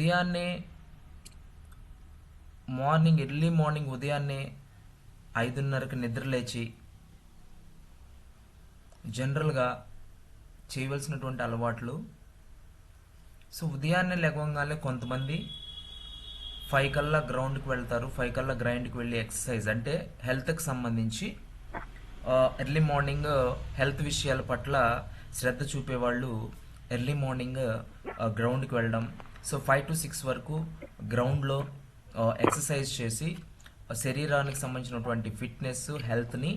ఉదయాన్నే morning early morning ఉదయాన్నే ఐదున్నరకు నిద్ర లేచి జనరల్గా చేయవలసినటువంటి అలవాట్లు. సో ఉదయాన్నే లేవగానే కొంతమంది ఫైవ్ కల్లా గ్రౌండ్కి వెళ్తారు ఫైవ్ కల్లా గ్రైండ్కి వెళ్ళి ఎక్సర్సైజ్. అంటే హెల్త్కి సంబంధించి ఎర్లీ మార్నింగ్ హెల్త్ విషయాల పట్ల శ్రద్ధ చూపేవాళ్ళు ఎర్లీ మార్నింగ్ గ్రౌండ్కి వెళ్ళడం సో ఫైవ్ టు సిక్స్ వరకు గ్రౌండ్లో ఎక్సర్సైజ్ చేసి శరీరానికి సంబంధించినటువంటి ఫిట్నెస్ హెల్త్ని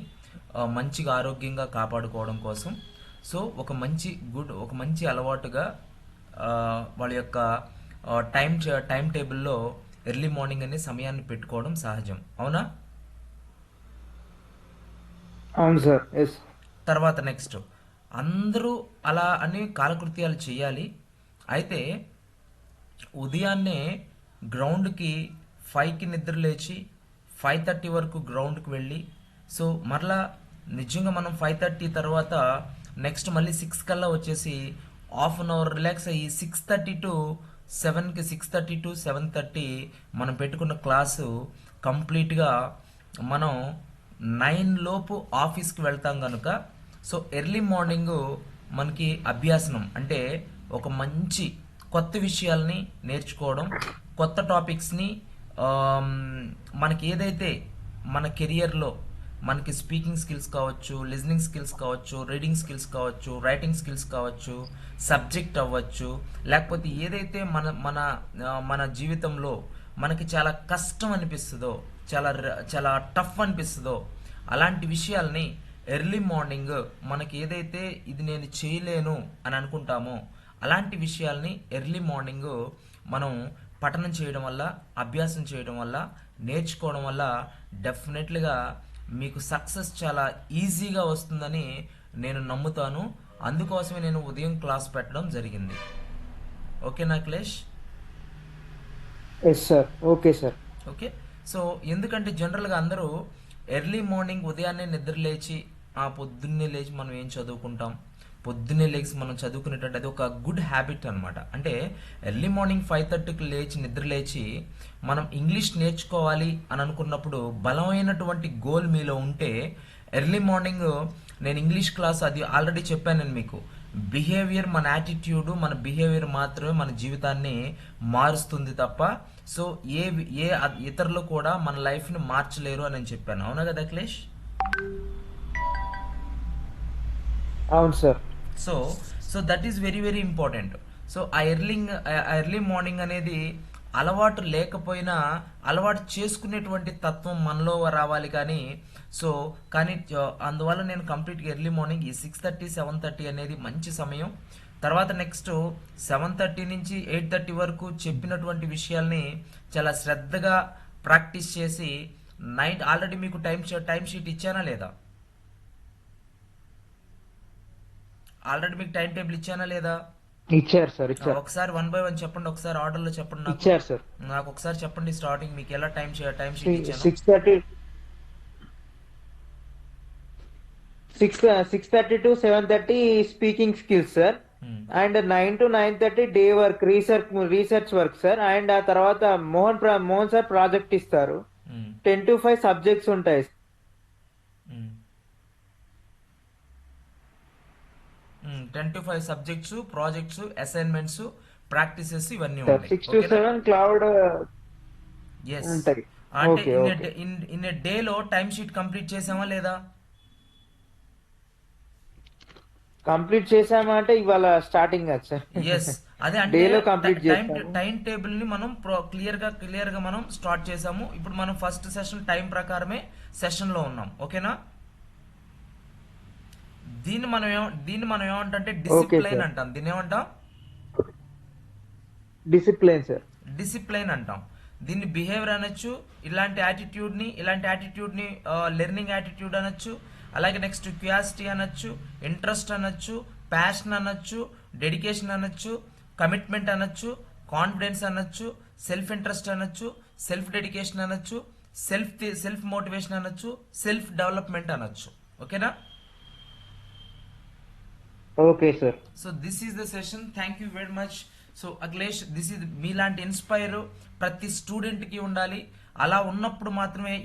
మంచిగా ఆరోగ్యంగా కాపాడుకోవడం కోసం. సో ఒక మంచి గుడ్ ఒక మంచి అలవాటుగా వాళ్ళ యొక్క టైం టైం టేబుల్లో ఎర్లీ మార్నింగ్ అనే సమయాన్ని పెట్టుకోవడం సహజం. అవునా? అవును సార్. ఎస్ తర్వాత నెక్స్ట్ అందరూ అలా అని కాలకృత్యాలు చేయాలి. అయితే ఉదయాన్నే గ్రౌండ్కి ఫైవ్కి నిద్ర లేచి ఫైవ్ థర్టీ వరకు గ్రౌండ్కి వెళ్ళి సో మరలా నిజంగా మనం ఫైవ్ థర్టీ తర్వాత నెక్స్ట్ మళ్ళీ సిక్స్ కల్లా వచ్చేసి హాఫ్ అన్ అవర్ రిలాక్స్ అయ్యి సిక్స్ థర్టీ టు సెవెన్కి six thirty to seven thirty మనం పెట్టుకున్న క్లాసు కంప్లీట్గా మనం నైన్ లోపు ఆఫీస్కి వెళ్తాం కనుక సో ఎర్లీ మార్నింగ్ మనకి అభ్యాసనం అంటే ఒక మంచి కొత్త విషయాల్ని నేర్చుకోవడం కొత్త టాపిక్స్ని మనకి ఏదైతే మన కెరియర్లో మనకి స్పీకింగ్ స్కిల్స్ కావచ్చు లిజనింగ్ స్కిల్స్ కావచ్చు రీడింగ్ స్కిల్స్ కావచ్చు రైటింగ్ స్కిల్స్ కావచ్చు సబ్జెక్ట్ అవ్వచ్చు లేకపోతే ఏదైతే మన మన మన జీవితంలో మనకి చాలా కష్టం అనిపిస్తుందో చాలా ర- చాలా టఫ్ అనిపిస్తుందో అలాంటి విషయాల్ని ఎర్లీ మార్నింగ్ మనకి ఏదైతే ఇది నేను చేయలేను అని అనుకుంటామో అలాంటి విషయాల్ని ఎర్లీ మార్నింగ్ మనం పఠనం చేయడం వల్ల అభ్యాసం చేయడం వల్ల నేర్చుకోవడం వల్ల డెఫినెట్లీగా మీకు సక్సెస్ చాలా ఈజీగా వస్తుందని నేను నమ్ముతాను. అందుకోసమే నేను ఉదయం క్లాస్ పెట్టడం జరిగింది. ఓకేనా Akhilesh yes sir okay sir okay. So ఎందుకంటే జనరల్గా అందరూ ఎర్లీ మార్నింగ్ ఉదయాన్నే నిద్ర లేచి ఆ పొద్దున్నే లేచి మనం ఏం చదువుకుంటాం? పొద్దున్నే లేచి మనం చదువుకునేటట్టు అది ఒక గుడ్ హ్యాబిట్ అన్నమాట. అంటే ఎర్లీ మార్నింగ్ ఫైవ్ థర్టీకి లేచి నిద్ర లేచి మనం ఇంగ్లీష్ నేర్చుకోవాలి అని అనుకున్నప్పుడు బలమైనటువంటి గోల్ మీలో ఉంటే ఎర్లీ మార్నింగ్ నేను ఇంగ్లీష్ క్లాస్ అది ఆల్రెడీ చెప్పాను నేను మీకు. బిహేవియర్ మన యాటిట్యూడ్ మన బిహేవియర్ మాత్రమే మన జీవితాన్ని మారుస్తుంది తప్ప సో ఏ ఏ ఇతరులు కూడా మన లైఫ్ని మార్చలేరు అని నేను చెప్పాను. అవునా కదా అఖిలేష్? అవును sir. So so that is very very important so uh ఎర్లింగ్ early morning అనేది అలవాటు లేకపోయినా అలవాటు చేసుకునేటువంటి తత్వం మనలో రావాలి కానీ సో కానీ uh, అందువల్ల నేను కంప్లీట్గా ఎర్లీ మార్నింగ్ ఈ సిక్స్ థర్టీ సెవెన్ థర్టీ అనేది మంచి సమయం. తర్వాత నెక్స్ట్ సెవెన్ థర్టీ నుంచి ఎయిట్ థర్టీ వరకు చెప్పినటువంటి విషయాల్ని చాలా శ్రద్ధగా ప్రాక్టీస్ చేసి నైట్ ఆల్రెడీ మీకు టైం టైం షీట్ ఇచ్చానా లేదా? ఆల్రెడీ మీకు టైం టేబుల్ ఇచ్చానా లేదా? ఇచ్చారు సార్ ఇచ్చారు. ఒకసారి వన్ బై వన్ చెప్పండి ఒకసారి ఆర్డర్లో చెప్పండి నాకు. ఇచ్చారు సార్. నాకు ఒకసారి చెప్పండి స్టార్టింగ్ మీకు ఎలా టైం టైం షీట్ ఇచ్చాను. Six thirty six six thirty to seven thirty speaking skills sir. Hmm. And nine to nine thirty day work research research work sir. And ఆ తర్వాత మోహన్ మోహన్ సార్ ప్రాజెక్ట్ ఇస్తారు. Hmm. Ten to five subjects ఉంటాయి. Ten to five subjects projects assignments practices ఇవన్నీ ఎస్ ఉంటాయి. అంటే in. In a డేలో time sheet complete చేసామా లేదా? కంప్లీట్ చేసామంటే ఇవాళ స్టార్టింగ్ కదా సార్ ఎస్ అదే అంటే లో టైం. టైం టేబుల్ని మనం క్లియర్గా క్లియర్గా మనం స్టార్ట్ చేసాము. ఇప్పుడు మనం ఫస్ట్ సెషన్ టైం ప్రకారమే సెషన్లో ఉన్నాం. ఓకేనా దీన్ని మనం ఏమ దీన్ని మనం ఏమంటే డిసిప్లైన్. అంటాం. దీన్ని ఏమంటాం? డిసిప్లిన్ సార్ డిసిప్లైన్ అంటాం. దీన్ని బిహేవియర్ అనొచ్చు ఇలాంటి యాటిట్యూడ్ని ఇలాంటి యాటిట్యూడ్ని లెర్నింగ్ యాటిట్యూడ్ అనొచ్చు అలాగే నెక్స్ట్ క్యూరియాసిటీ అనొచ్చు ఇంట్రెస్ట్ అనొచ్చు ప్యాషన్ అనొచ్చు డెడికేషన్ అనొచ్చు కమిట్మెంట్ అనొచ్చు కాన్ఫిడెన్స్ అనొచ్చు సెల్ఫ్ ఇంట్రెస్ట్ అనొచ్చు సెల్ఫ్ డెడికేషన్ అనొచ్చు సెల్ఫ్ సెల్ఫ్ మోటివేషన్ అనొచ్చు సెల్ఫ్ డెవలప్మెంట్ అనొచ్చు ఓకేనా okay sir so this is the session thank you very much so Akhilesh this is మీలాంటి ఇన్స్పైర్ ప్రతి స్టూడెంట్కి ఉండాలి. అలా ఉన్నప్పుడు మాత్రమే